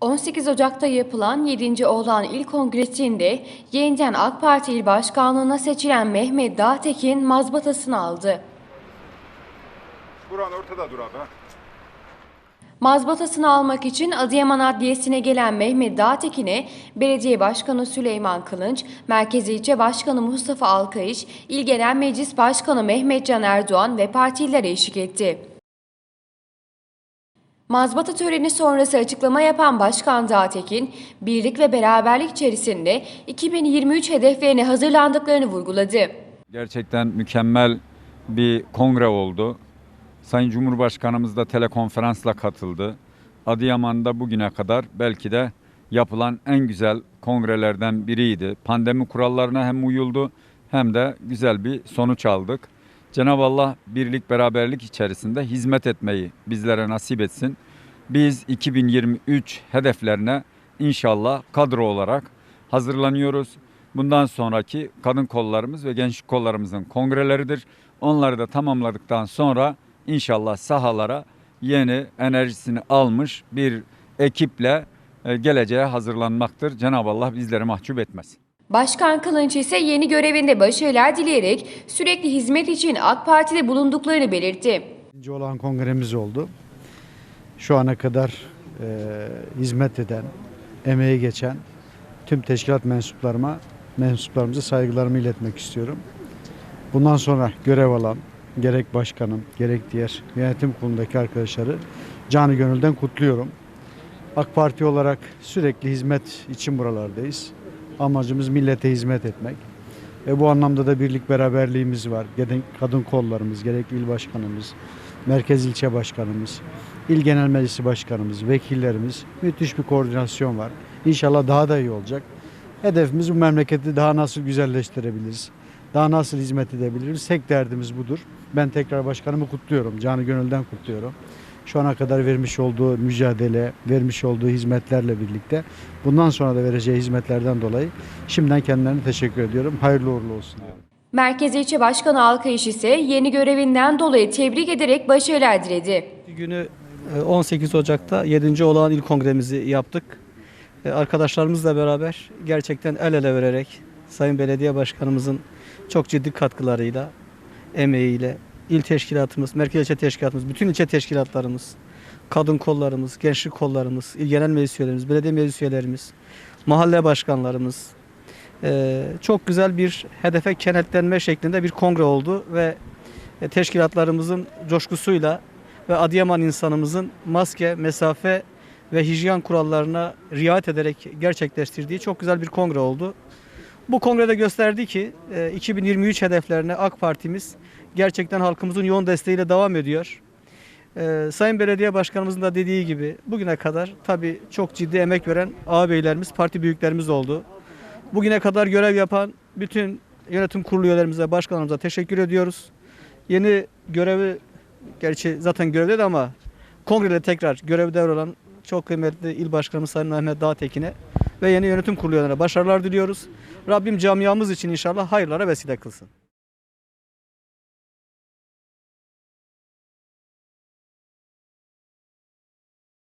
...18 Ocak'ta yapılan 7. Oğlan İl Kongresi'nde yeniden AK Parti İl Başkanlığı'na seçilen Mehmet Dağtekin mazbatasını aldı. Buran ortada dur abi. Mazbatasını almak için Adıyaman Adliyesi'ne gelen Mehmet Dağtekin'e Belediye Başkanı Süleyman Kılınç, Merkez İlçe Başkanı Mustafa Alkayış, İl Genel Meclis Başkanı Mehmet Can Erdoğan ve partililer eşlik etti. Mazbata töreni sonrası açıklama yapan Başkan Dağtekin, birlik ve beraberlik içerisinde 2023 hedeflerine hazırlandıklarını vurguladı. Gerçekten mükemmel bir kongre oldu. Sayın Cumhurbaşkanımız da telekonferansla katıldı. Adıyaman'da bugüne kadar belki de yapılan en güzel kongrelerden biriydi. Pandemi kurallarına hem uyuldu hem de güzel bir sonuç aldık. Cenab-ı Allah birlik beraberlik içerisinde hizmet etmeyi bizlere nasip etsin. Biz 2023 hedeflerine inşallah kadro olarak hazırlanıyoruz. Bundan sonraki kadın kollarımız ve gençlik kollarımızın kongreleridir. Onları da tamamladıktan sonra inşallah sahalara yeni enerjisini almış bir ekiple e, geleceğe hazırlanmaktır. Cenab-ı Allah bizleri mahcup etmesin. Başkan Kılınç ise yeni görevinde başarılar dileyerek sürekli hizmet için AK Parti'de bulunduklarını belirtti. İkinci olan kongremiz oldu. Şu ana kadar e, hizmet eden, emeği geçen tüm teşkilat mensuplarıma, mensuplarımıza saygılarımı iletmek istiyorum. Bundan sonra görev alan gerek başkanım, gerek diğer yönetim kurulundaki arkadaşları canı gönülden kutluyorum. AK Parti olarak sürekli hizmet için buralardayız. Amacımız millete hizmet etmek. Ve bu anlamda da birlik beraberliğimiz var. Gerek kadın kollarımız, gerek il başkanımız, merkez ilçe başkanımız, il genel meclisi başkanımız, vekillerimiz müthiş bir koordinasyon var. İnşallah daha da iyi olacak. Hedefimiz bu memleketi daha nasıl güzelleştirebiliriz, daha nasıl hizmet edebiliriz. Tek derdimiz budur. Ben tekrar başkanımı kutluyorum, canı gönülden kutluyorum. Şu ana kadar vermiş olduğu mücadele, vermiş olduğu hizmetlerle birlikte bundan sonra da vereceği hizmetlerden dolayı şimdiden kendilerine teşekkür ediyorum. Hayırlı uğurlu olsun diyorum. Merkez İlçe Başkanı Alkayış ise yeni görevinden dolayı tebrik ederek başarılar diledi. Günü 18 Ocak'ta 7. olağan il kongremizi yaptık. E, Arkadaşlarımızla beraber gerçekten el ele vererek Sayın Belediye Başkanımızın çok ciddi katkılarıyla, emeğiyle il teşkilatımız, merkez ilçe teşkilatımız, bütün ilçe teşkilatlarımız, kadın kollarımız, gençlik kollarımız, il genel meclis üyelerimiz, belediye meclis üyelerimiz, mahalle başkanlarımız e, çok güzel bir hedefe kenetlenme şeklinde bir kongre oldu ve e, teşkilatlarımızın coşkusuyla ve Adıyaman insanımızın maske, mesafe ve hijyen kurallarına riayet ederek gerçekleştirdiği çok güzel bir kongre oldu. Bu kongrede gösterdi ki e, 2023 hedeflerine AK Partimiz gerçekten halkımızın yoğun desteğiyle devam ediyor. E, Sayın Belediye Başkanımızın da dediği gibi bugüne kadar tabii çok ciddi emek veren ağabeylerimiz, parti büyüklerimiz oldu. Bugüne kadar görev yapan bütün yönetim kurulu üyelerimize, başkanlarımıza teşekkür ediyoruz. Yeni görevi gerçi zaten görevde ama kongrede tekrar görev devralan çok kıymetli il başkanımız Sayın Mehmet Dağtekin'e ve yeni yönetim kurulu başarılar diliyoruz. Rabbim camiamız için inşallah hayırlara vesile kılsın.